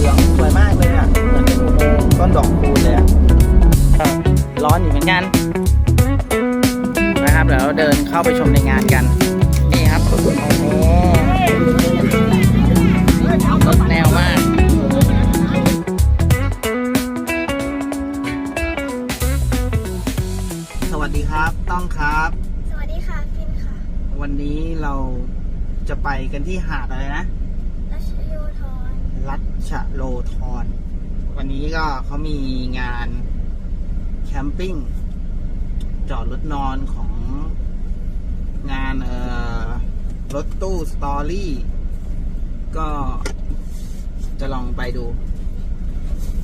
เหลืองสวยมากเลยอะเหมือนเป็นอุโมงค์ต้นดอกคูณเลยอะก็ร้อนอยู่เหมือนกันนะครับเดี๋ยวเราเดินเข้าไปชมในงานกัน นี่ครับโอ้โหรถแนวมากสวัสดีครับต้องครับ สวัสดีค่ะฟินค่ะ วันนี้เราจะไปกันที่หาดอะไรนะรัชโยธร รัชโลธรวันนี้ก็เขามีงานแคมปิ้ง จอดรถนอนของงานเอ่อรถตู้สตอรี่ ก็จะลองไปดู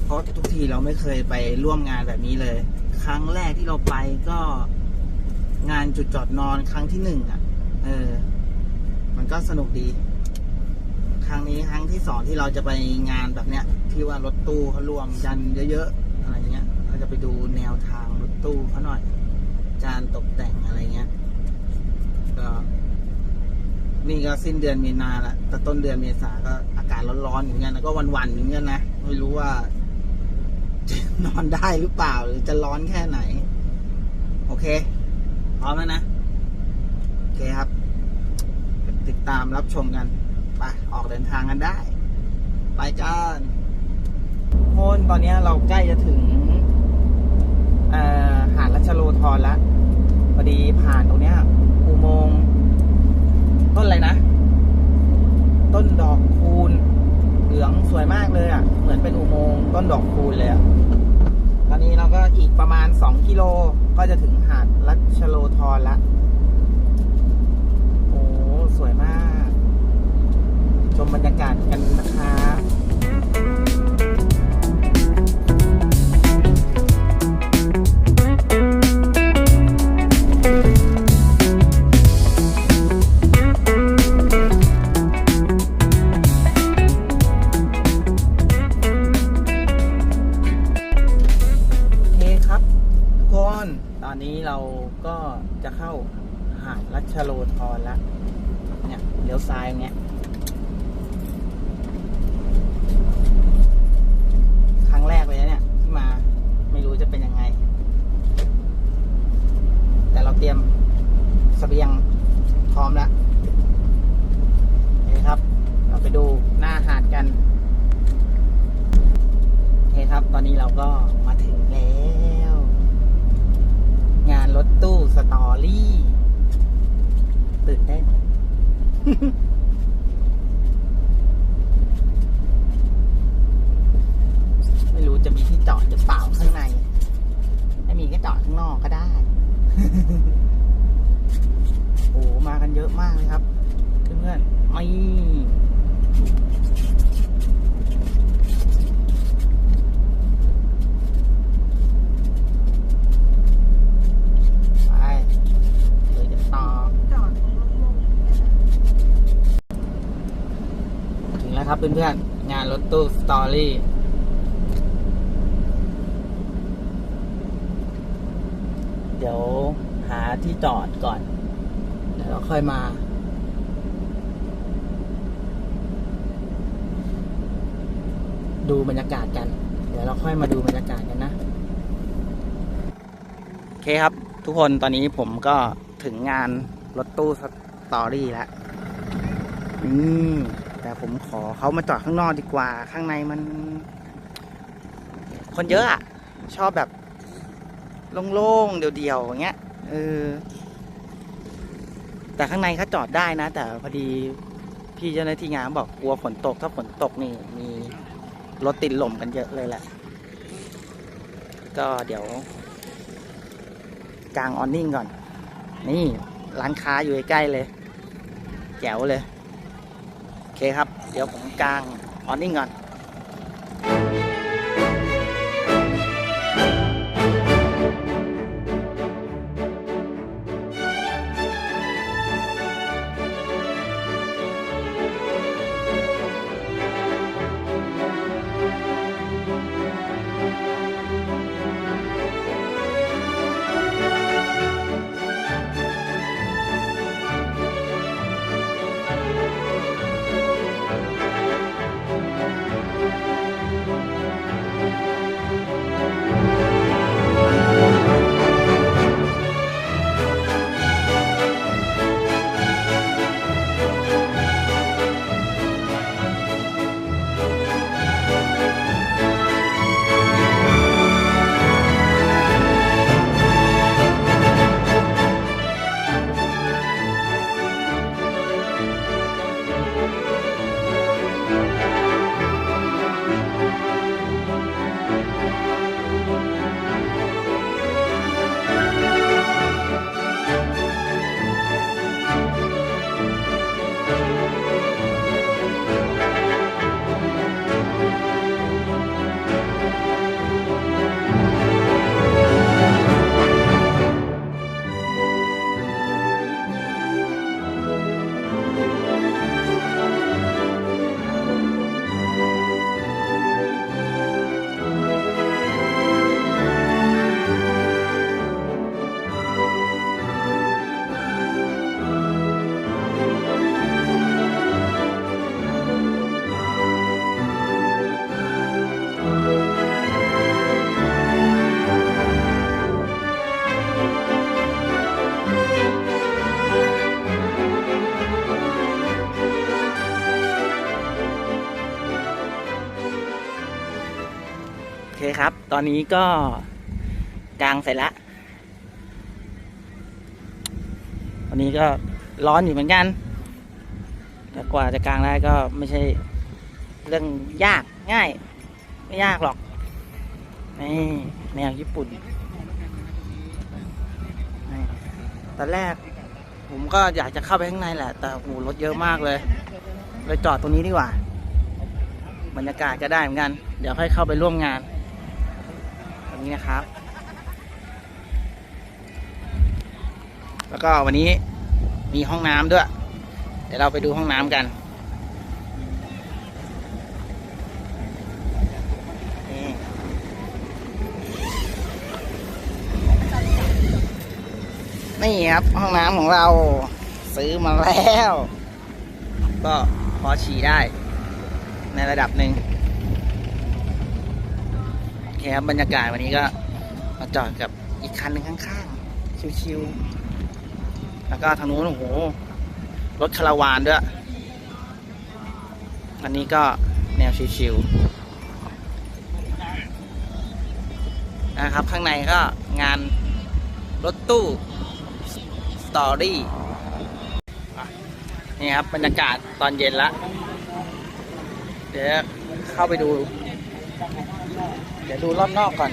เพราะทุกทีเราไม่เคยไปร่วมงานแบบนี้เลย ครั้งแรกที่เราไปก็งานจุดจอดนอนครั้งที่หนึ่งอะ เออ มันก็สนุกดี ครั้งนี้ครั้งที่สองที่เราจะไปงานแบบเนี้ย ที่ว่ารถตู้เขารวมกันเยอะๆอะไรเงี้ยเราจะไปดูแนวทางรถตู้เขาหน่อยการตกแต่งอะไรเงี้ยก็นี่ก็สิ้นเดือนมีนาละแต่ต้นเดือนเมษาก็อากาศร้อนๆอย่างเงี้ยนะก็วันๆอย่างเงี้ยนะไม่รู้ว่าจะนอนได้หรือเปล่าหรือจะร้อนแค่ไหน โอเค พร้อมแล้วนะ โอเคครับ ติดตามรับชมกัน ไปออกเดินทางกันได้ ไปกันโคนตอนนี้เราใกล้จะถึงอ่อหาดรัชโลธรแล้วพอดีผ่านตรงเนี้ยอุโมงค์ต้นอะไรนะ ต้นดอกคูณเหลืองสวยมากเลยอะ เหมือนเป็นอุโมงค์ต้นดอกคูณเลยอะตอนนี้เราก็อีกประมาณ2กิโลก็จะถึงหาดรัชโลธรละโอ้สวยมาก and โอ้มากันเยอะมากเลยครับ เพื่อนๆไม่ไปเลยจะต่อถึงแล้วครับเพื่อนๆงานรถตู้สตอรี่ เดี๋ยวหา ที่จอดก่อนเดี๋ยวเราค่อยมาดูบรรยากาศกัน เดี๋ยวเราค่อยมาดูบรรยากาศกันนะ โอเคครับ ทุกคนตอนนี้ผมก็ถึงงานรถตู้สตอรี่แล้วอืมแต่ผมขอเขามาจอดข้างนอกดีกว่า ข้างในมัน คนเยอะอะชอบแบบโล่งๆ เดี่ยวๆอย่างเงี้ย เออ แต่ข้างในเขาจอดได้นะ แต่พอดีพี่เจ้าหน้าที่งานบอกกลัวฝนตก ถ้าฝนตกนี่มีรถติดลมกันเยอะเลยแหละ ก็เดี๋ยวกลางออนนิ่งก่อน นี่ร้านค้าอยู่ใกล้เลย แจ๋วเลย โอเคครับ เดี๋ยวผมกลางออนนิ่งก่อน อนนี้ก็กางเสร็จแล้ววันนี้ก็ร้อนอยู่เหมือนกัน แต่กว่าจะกางได้ก็ไม่ใช่เรื่องยากง่าย ไม่ยากหรอก นี่แนวญี่ปุ่น ตอนแรก ผมก็อยากจะเข้าไปข้างในแหละ แต่โหรถเยอะมากเลย เลยจอดตรงนี้ดีกว่า บรรยากาศก็ได้เหมือนกัน เดี๋ยวค่อยเข้าไปร่วมงาน ตรงนี้นะครับ แล้วก็วันนี้มีห้องน้ำด้วย เดี๋ยวเราไปดูห้องน้ำกันนี่ครับห้องน้ำของเราซื้อมาแล้ว ก็พอฉี่ได้ในระดับหนึ่ง ครับบรรยากาศวันนี้ก็มาจอดกับอีกคันหนึ่งข้างๆ ชิวๆ แล้วก็ทางนู้นโอ้โห รถคาราวานด้วย อันนี้ก็แนวชิวๆ นะครับ ข้างในก็งานรถตู้ สตอรี่นี่ครับบรรยากาศตอนเย็นละ เดี๋ยวเข้าไปดู เดี๋ยวดูรอบนอกก่อน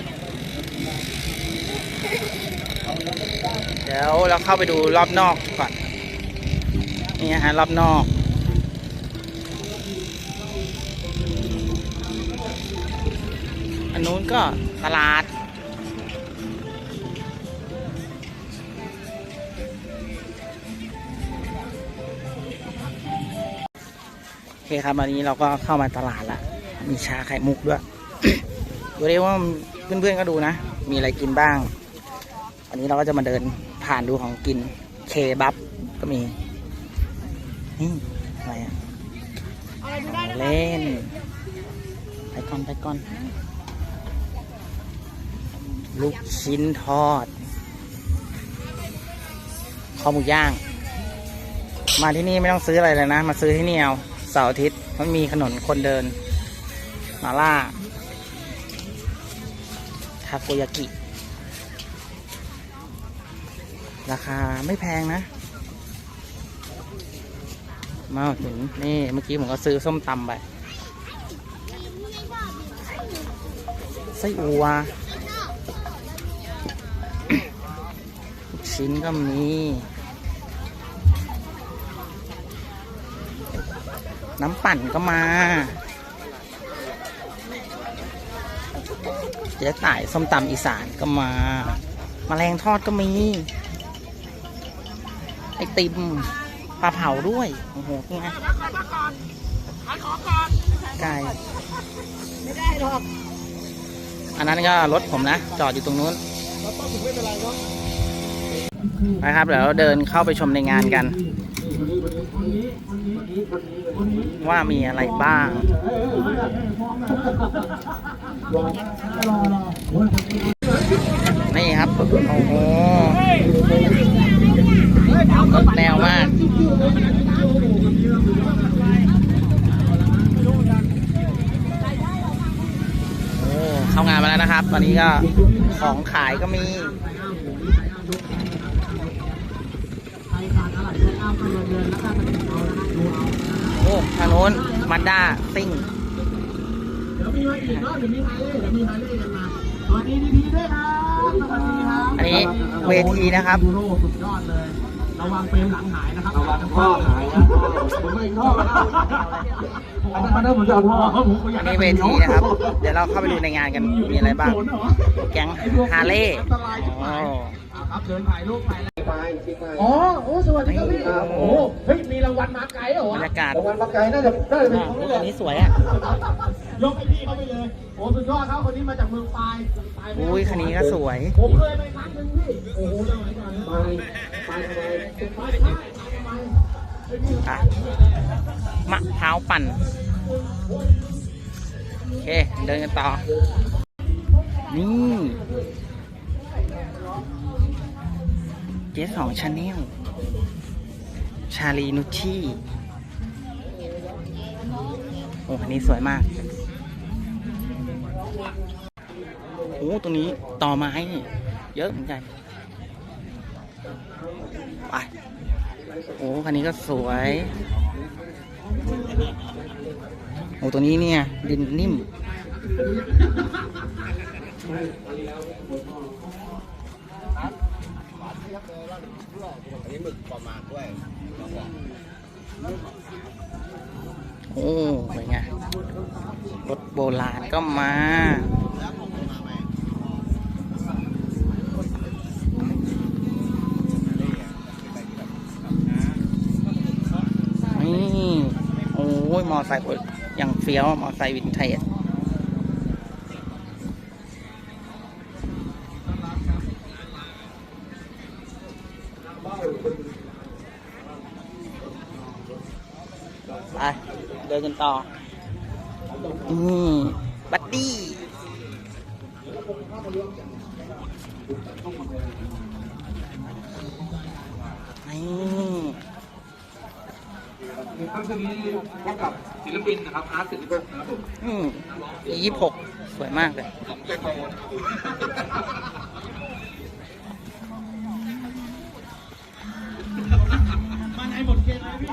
เดี๋ยวเราเข้าไปดูรอบนอกก่อน นี่ฮะรอบนอก อันนู้นก็ตลาดโอเคครับวันนี้เราก็เข้ามาตลาดละมีชาไข่มุกด้วย ดูด้ว่าเพื่อนๆก็ดูนะ มีอะไรกินบ้าง วันนี้เราก็จะมาเดินผ่านดูของกินเคบับก็มี นี่อะไรอะของเล่น ไปก่อนไปก่อน ลูกชิ้นทอดข้าวหมูย่าง มาที่นี่ไม่ต้องซื้ออะไรเลยนะ มาซื้อที่นี่เอาเสาร์อาทิตย์มันมีถนนคนเดิน มาล่าาโกยากิ ราคาไม่แพงนะ มาถึงนี่เมื่อกี้ผมก็ซื้อส้มตำไปไส้อัวลูกชิ้นก็มี น้ำปั่นก็มา จ๊ต่ายส้มตำอีสานก็มาแมลงทอดก็มี ไอติมปลาเผาด้วย โอ้โหเป็นไงไก่ไม่ได้หรอก อันนั้นก็รถผมนะ จอดอยู่ตรงนู้นนะครับเดี๋ยวเราเดินเข้าไปชมในงานกัน ว่ามีอะไรบ้าง นี่ครับ โอ้โหรถแนวมากโอ้เข้างานมาแล้วนะครับ ตอนนี้ก็ของขายก็มี โอ้ทางโน้นมาด้าซิ่งเดี๋ยวมีมาอีกรอบเดี๋ยวมีมาเล่เดี๋ยวมีมาเล่กันมาสวัสดีดีๆด้วยครับสวัสดีครับอันนี้เวทีนะครับดูโรสุดยอดเลยระวังเฟรมหลังหายนะครับระวังท่อหายนะผมไม่ท่ออันนั้นอันนั้นผมจะเอาท่อเพราะผมก็อยาอักนนี้เวทีนะครับ เดี๋ยวเราเข้าไปดูในงานกันมีอะไรบ้าง แก๊งฮาร์เลย์โอ้ ครับเดินถ่ายรูปไปอ๋อโอ้สวัสดีครับพี่โอ้เฮ้ยมีรางวัลมาไกลเหรอบรรยากาศรางวัลมาไกลน่าจะน่าจะเป็นอะของอันี่นแหนี้ละสวยอะ ยกให้พี่เขาไปเลยโอ้สุดยอดครับคนนี้มาจากเมืองปลายปลายอุ้ยคันนี้ก็สวย ผมเคยไปครั้งหนึงพี่โอ้โหสมัยก่อนนะปลายปลายทำไมปลายใช่ทำไมอะ มะพร้าวปั่น โอเค เดินกันต่อ นี่ เจสองชาแนลชาลีนุชชี่โอ้คันนี้สวยมากโอ้ตรงนี้ต่อไม้เยอะเหมือนกันไปโอ้คันนี้ก็สวยโอ้ตัวนี้เนี่ยดินนิ่ม อันนี้หมึกประมาณด้วยโอ้เป็นไงรถโบราณก็มานี่โอ้ยมอไซค์อย่างเฟี้ยวมอไซค์วินเทจ กันต่อนี่บัดดี้นี่ครั้งนี้พบกับศิลปินนะครับอาร์ตศิลปินนะครับผมอืมยี่สิบหกสวยมากเลย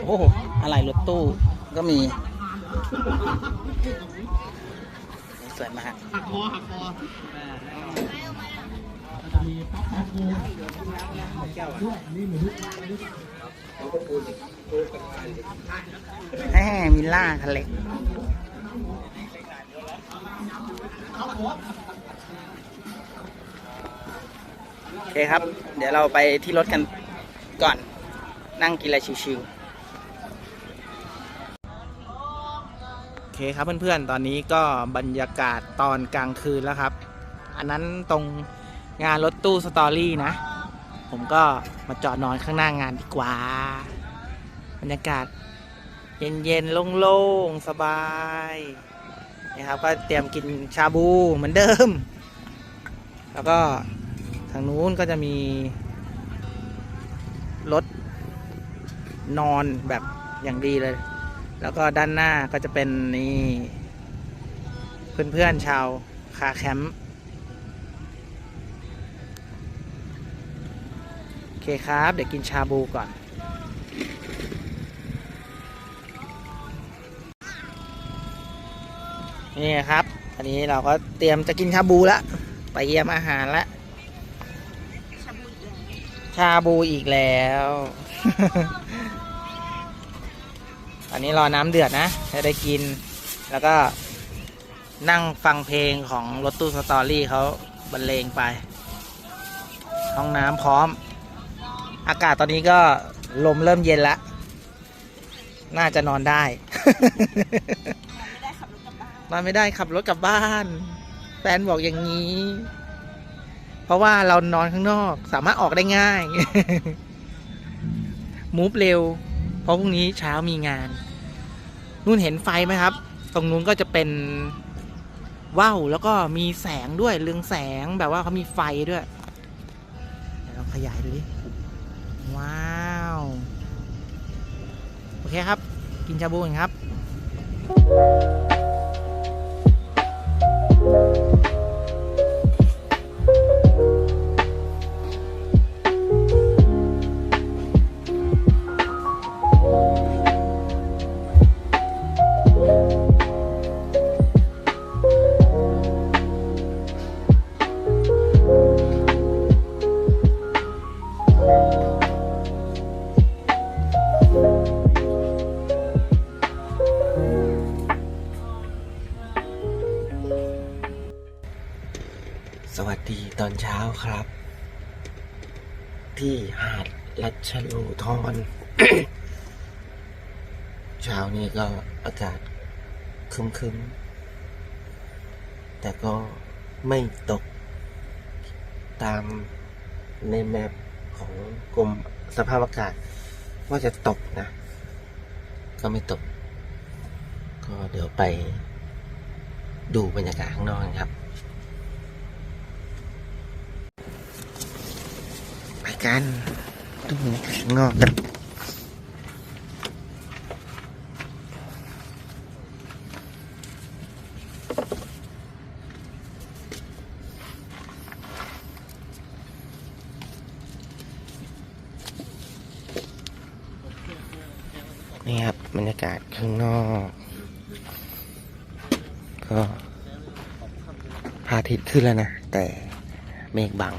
โอ้โหอะไรรถตู้ก็มี สวยมากหักคอหักคอแหมมิล่าคันเลโอเคครับ เดี๋ยวเราไปที่รถกันก่อน นั่งกินอะไรชิวๆ โอ เคครับเพื่อนๆ ตอนนี้ก็บรรยากาศตอนกลางคืนแล้วครับ อันนั้นตรงงานรถตู้สตอรี่นะ ผมก็มาจอดนอนข้างหน้างานดีกว่า บรรยากาศเย็นๆ โล่งๆ สบายนะครับ ก็เตรียมกินชาบูเหมือนเดิม แล้วก็ทางนู้นก็จะมี รถนอนแบบอย่างดีเลย แล้วก็ด้านหน้าก็จะเป็นนี่เพื่อนๆชาวคาแคมป์โอเคครับ เดี๋ยวกินชาบูก่อน นี่ครับ อันนี้เราก็เตรียมจะกินชาบูแล้วไปเยี่ยมอาหารแล้วชาบูอีกแล้ว อันนี้รอน้ำเดือดนะจะได้กิน แล้วก็นั่งฟังเพลงของรถตู้สตอรี่เขาบรรเลงไป ห้องน้ำพร้อม อากาศตอนนี้ก็ลมเริ่มเย็นแล้วน่าจะนอนได้ นอนไม่ได้ขับรถกลับบ้าน แฟนบอกอย่างนี้ เพราะว่าเรานอนข้างนอก สามารถออกได้ง่าย มูฟเร็ว เพราะพรุ่งนี้เช้ามีงาน นู่นเห็นไฟไหมครับ ตรงนู้นก็จะเป็นว่าวแล้วก็มีแสงด้วยเรืองแสงแบบว่าเขามีไฟด้วยเดี๋ยวเราขยายดูดิว้าว โอเคครับ กินชาบูกันครับ อนเช้าครับ ที่หาดรัชโลธรเช้านี้ก็อากาศคึ้มๆแต่ก็ไม่ตกตามในแมปของกรมสภาพอากาศ ว่าจะตกนะ ก็ไม่ตก ก็เดี๋ยวไปดูบรรยากาศข้างนอกครับ กันต้องงอกกันนี่ครับบรรยากาศข้างนอก ก็พาทิตขึ้นแล้วนะ แต่เมฆบัง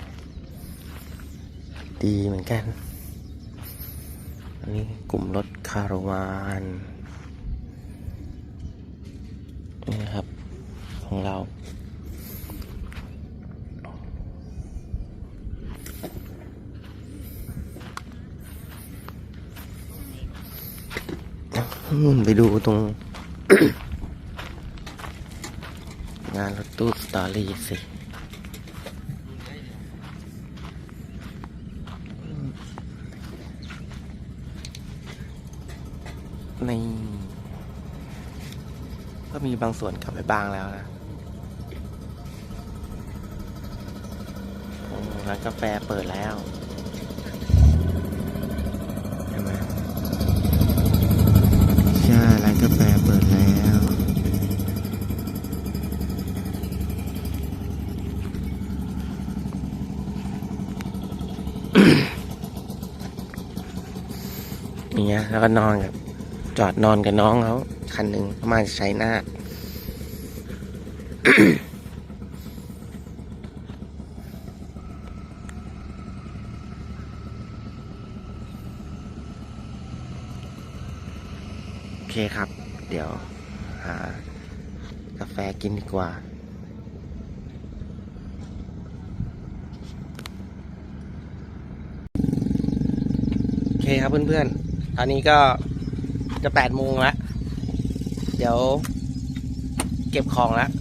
ดีเหมือนกัน อันนี้กลุ่มรถคาราวานนี่นะครับ ของเรานู่นไปดูตรง งานรถตู้สตอรี่สิ นี่ ก็ มีบางส่วนกลับไปบ้างแล้วนะโอ้ร้านกาแฟเปิดแล้วเห็นไหมใช่ร้านกาแฟเปิดแล้วเงี้ยแล้วก็นอนกับจอดนอนกับน้องเขาคันหนึ่งประมาณใช้หน้า โอเคครับ เดี๋ยวหากาแฟกินดีกว่าโอเคครับเพื่อนๆ ตอนนี้ก็จะแปดโมงแล้ว เดี๋ยวเก็บของแล้ว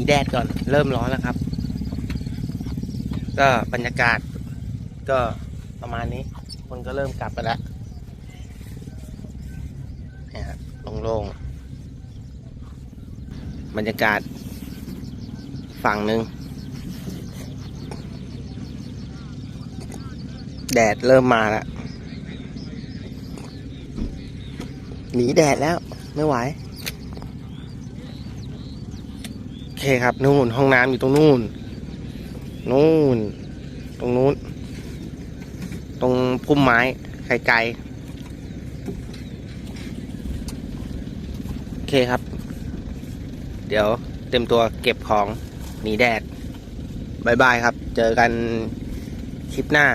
นีแดดก่อนเริ่มร้อนแล้วครับ ก็บรรยากาศ ก็ประมาณนี้ คนก็เริ่มกลับไปแล้วเนี่ยฮะโล่งๆบรรยากาศ ฝั่งหนึ่งแดดเริ่มมาแล้วหนีแดดแล้ว ไม่ไหว โอ เคครับ นู่นห้องน้ำอยู่ตรงนู่น นู่น ตรงนู้น ตรงพุ่มไม้ไกลๆโอเคครับ เดี๋ยวเต็มตัวเก็บของหนีแดดบายบายครับ เจอกันคลิปหน้า